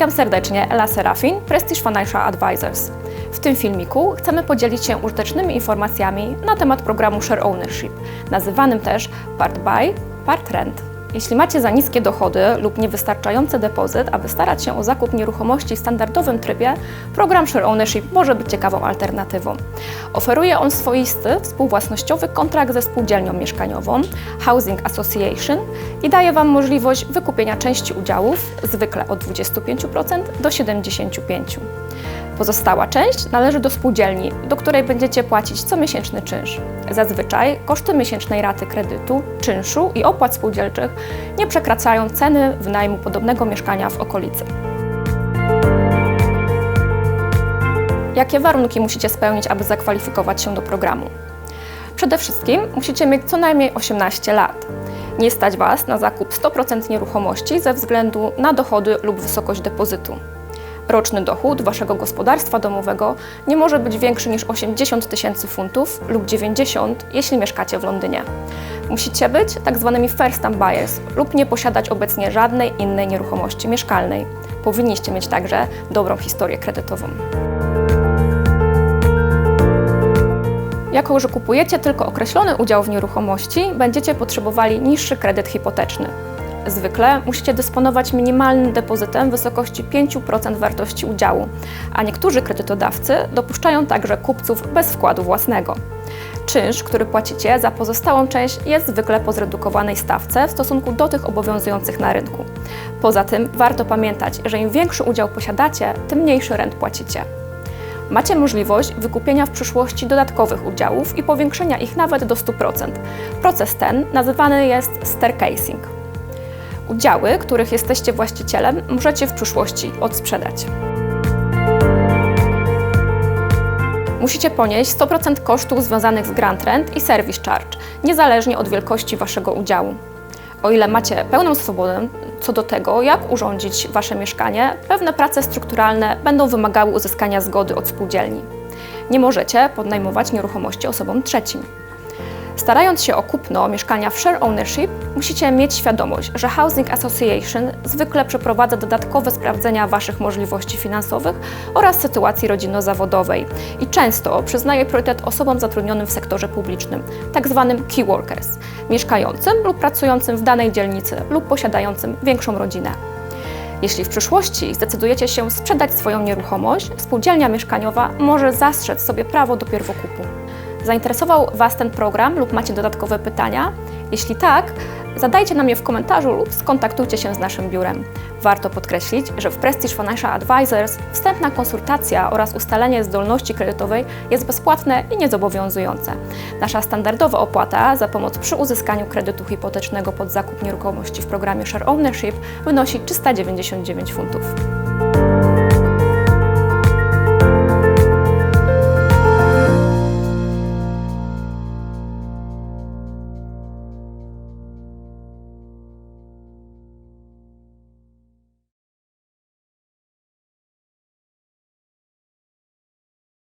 Witam serdecznie, Ela Serafin, Prestige Financial Advisors. W tym filmiku chcemy podzielić się użytecznymi informacjami na temat programu Share Ownership, nazywanym też Part Buy, Part Rent. Jeśli macie za niskie dochody lub niewystarczający depozyt, aby starać się o zakup nieruchomości w standardowym trybie, program Share Ownership może być ciekawą alternatywą. Oferuje on swoisty, współwłasnościowy kontrakt ze spółdzielnią mieszkaniową Housing Association i daje Wam możliwość wykupienia części udziałów, zwykle od 25% do 75%. Pozostała część należy do spółdzielni, do której będziecie płacić comiesięczny czynsz. Zazwyczaj koszty miesięcznej raty kredytu, czynszu i opłat spółdzielczych nie przekraczają ceny wynajmu podobnego mieszkania w okolicy. Jakie warunki musicie spełnić, aby zakwalifikować się do programu? Przede wszystkim musicie mieć co najmniej 18 lat. Nie stać Was na zakup 100% nieruchomości ze względu na dochody lub wysokość depozytu. Roczny dochód Waszego gospodarstwa domowego nie może być większy niż 80 tysięcy funtów lub 90, jeśli mieszkacie w Londynie. Musicie być tak zwanymi first time buyers lub nie posiadać obecnie żadnej innej nieruchomości mieszkalnej. Powinniście mieć także dobrą historię kredytową. Jako, że kupujecie tylko określony udział w nieruchomości, będziecie potrzebowali niższy kredyt hipoteczny. Zwykle musicie dysponować minimalnym depozytem w wysokości 5% wartości udziału, a niektórzy kredytodawcy dopuszczają także kupców bez wkładu własnego. Czynsz, który płacicie za pozostałą część jest zwykle po zredukowanej stawce w stosunku do tych obowiązujących na rynku. Poza tym warto pamiętać, że im większy udział posiadacie, tym mniejszy rent płacicie. Macie możliwość wykupienia w przyszłości dodatkowych udziałów i powiększenia ich nawet do 100%. Proces ten nazywany jest staircasing. Udziały, których jesteście właścicielem, możecie w przyszłości odsprzedać. Musicie ponieść 100% kosztów związanych z grant rent i service charge, niezależnie od wielkości waszego udziału. O ile macie pełną swobodę co do tego, jak urządzić wasze mieszkanie, pewne prace strukturalne będą wymagały uzyskania zgody od spółdzielni. Nie możecie podnajmować nieruchomości osobom trzecim. Starając się o kupno mieszkania w share ownership, musicie mieć świadomość, że Housing Association zwykle przeprowadza dodatkowe sprawdzenia Waszych możliwości finansowych oraz sytuacji rodzinno-zawodowej i często przyznaje priorytet osobom zatrudnionym w sektorze publicznym, tzw. key workers, mieszkającym lub pracującym w danej dzielnicy lub posiadającym większą rodzinę. Jeśli w przyszłości zdecydujecie się sprzedać swoją nieruchomość, spółdzielnia mieszkaniowa może zastrzec sobie prawo do pierwokupu. Zainteresował Was ten program lub macie dodatkowe pytania? Jeśli tak, zadajcie nam je w komentarzu lub skontaktujcie się z naszym biurem. Warto podkreślić, że w Prestige Financial Advisors wstępna konsultacja oraz ustalenie zdolności kredytowej jest bezpłatne i niezobowiązujące. Nasza standardowa opłata za pomoc przy uzyskaniu kredytu hipotecznego pod zakup nieruchomości w programie Share Ownership wynosi 399 funtów.